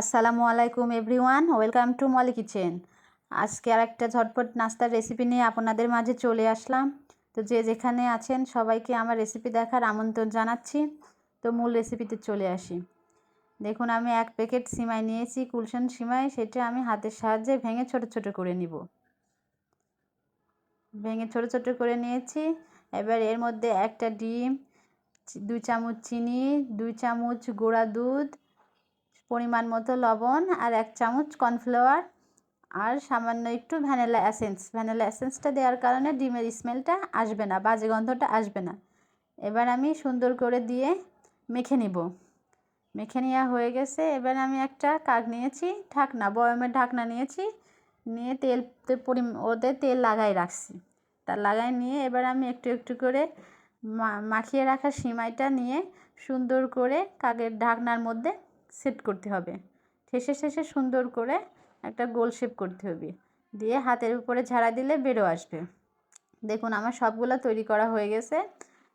আসসালামু আলাইকুম everyone, welcome to Molly kitchen. আজকে আর একটা ঝটপট নাস্তার রেসিপি নিয়ে আপনাদের মাঝে চলে আসলাম। তো যে যেখানে আছেন সবাইকে আমার রেসিপি দেখার আমন্ত্রণ জানাচ্ছি। তো মূল রেসিপিতে চলে আসি। দেখুন, আমি এক প্যাকেট সিমাই নিয়েছি, কুলশন সিমাই, সেটা আমি হাতের সাহায্যে ভেঙে ছোট ছোট করে নিব। ভেঙে ছোট ছোট করে নিয়েছি। এবার এর মধ্যে একটা ডিম দুই চামচ চিনি, দুই চামচ গুঁড়া দুধ পরিমাণ মতো লবণ আর এক চামচ কর্নফ্লাওয়ার আর সামান্য একটু ভ্যানিলা অ্যাসেন্স ভ্যানিলা অ্যাসেন্সটা দেওয়ার কারণে ডিমের স্মেলটা আসবে না, বাজে গন্ধটা আসবে না। এবার আমি সুন্দর করে দিয়ে মেখে নিব। মেখে নেওয়া হয়ে গেছে। এবার আমি একটা কাক নিয়েছি, ঢাকনা, বয়মের ঢাকনা নিয়েছি, নিয়ে তেল পরি ওতে তেল লাগাই রাখছি। তা লাগাই নিয়ে এবার আমি একটু একটু করে মাখিয়ে রাখা সিমাইটা নিয়ে সুন্দর করে কাকের ঢাকনার মধ্যে সেট করতে হবে। শেষে শেষে সুন্দর করে একটা গোল শেপ করতে হবে। দিয়ে হাতের উপরে ঝাড়া দিলে বেরো আসবে। দেখুন আমার সবগুলো তৈরি করা হয়ে গেছে।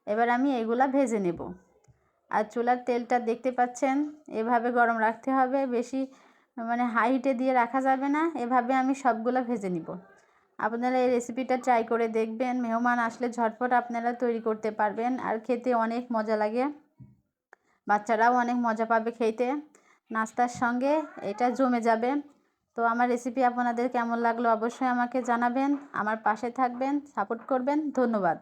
এবার আমি এগুলা ভেজে নেব। আর চুলার তেলটা দেখতে পাচ্ছেন, এভাবে গরম রাখতে হবে। বেশি মানে হাই হিটে দিয়ে রাখা যাবে না, এভাবে আমি সবগুলো ভেজে নিব। আপনারা এই রেসিপিটা ট্রাই করে দেখবেন। মেহমান আসলে ঝটপট আপনারা তৈরি করতে পারবেন। আর খেতে অনেক মজা লাগে। বাচ্চারাও অনেক মজা পাবে খেতে। নাস্তার সঙ্গে এটা জমে যাবে। তো আমার রেসিপি আপনাদের কেমন লাগল অবশ্যই আমাকে জানাবেন। আমার পাশে থাকবেন সাপোর্ট করবেন। ধন্যবাদ।